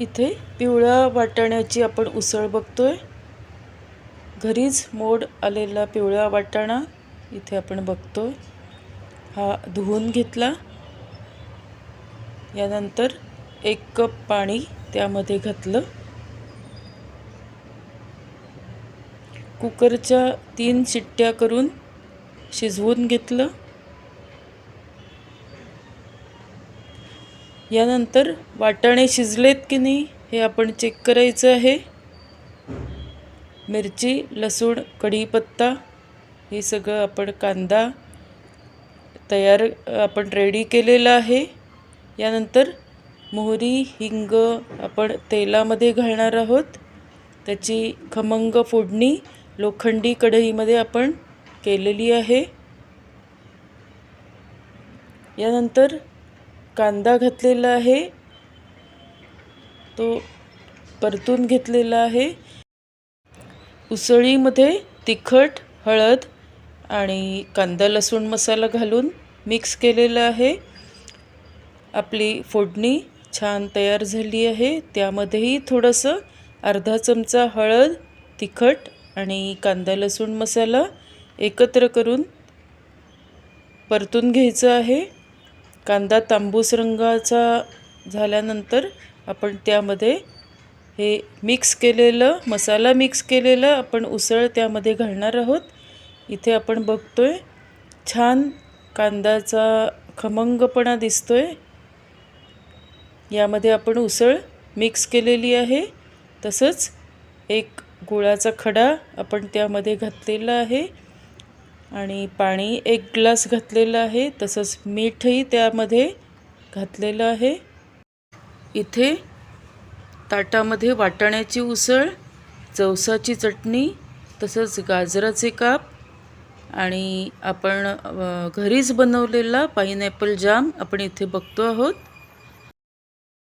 इथे पिवळ्या वाटाण्याची आपण उसळ बघतोय. घरीच मोड आलेला पिवळा वाटाणा इथे आपण बघतोय. हा धुवून घेतला. यानंतर एक कप पाणी त्यामध्ये घातलं. कुकरच्या तीन शिट्ट्या करून शिजवून घेतलं. यानंतर वाटाणे शिजलेत की नाही हे आपण चेक करायचं आहे. मिरची लसूण कढीपत्ता हे सगळं आपण कांदा तयार आपण रेडी केलेलं आहे. यानंतर मोहरी हिंग आपण तेलामध्ये घालणार आहोत. त्याची खमंग फोडणी लोखंडी कढईमध्ये आपण केलेली आहे. यानंतर कांदा घातलेला आहे. तो परतून घेतलेला आहे. उसळीमध्ये तिखट हळद आणि कांदा लसूण मसाला घालून मिक्स केलेला आहे. आपली फोडणी छान तयार झाली आहे. त्यामध्येही थोडंसं अर्धा चमचा हळद तिखट आणि कांदा लसूण मसाला एकत्र करून परतून घ्यायचं आहे. कांदा तांबूस रंगाचा झाल्यानंतर आपण त्यामध्ये हे मिक्स केलेलं मसाला मिक्स केलेलं आपण उसळ त्यामध्ये घालणार आहोत. इथे आपण बघतो आहे छान कांद्याचा खमंगपणा दिसतो आहे यामध्ये आपण उसळ मिक्स केलेली आहे. तसंच एक गुळाचा खडा आपण त्यामध्ये घातलेला आहे. आणि पाणी एक ग्लास घातलेलं आहे तसंच मीठही त्यामध्ये घातलेलं आहे. इथे ताटामध्ये वाटाण्याची उसळ जवसाची चटणी तसंच गाजराचे काप आणि आपण घरीच बनवलेला पाईनॅपल जाम आपण इथे बघतो आहोत.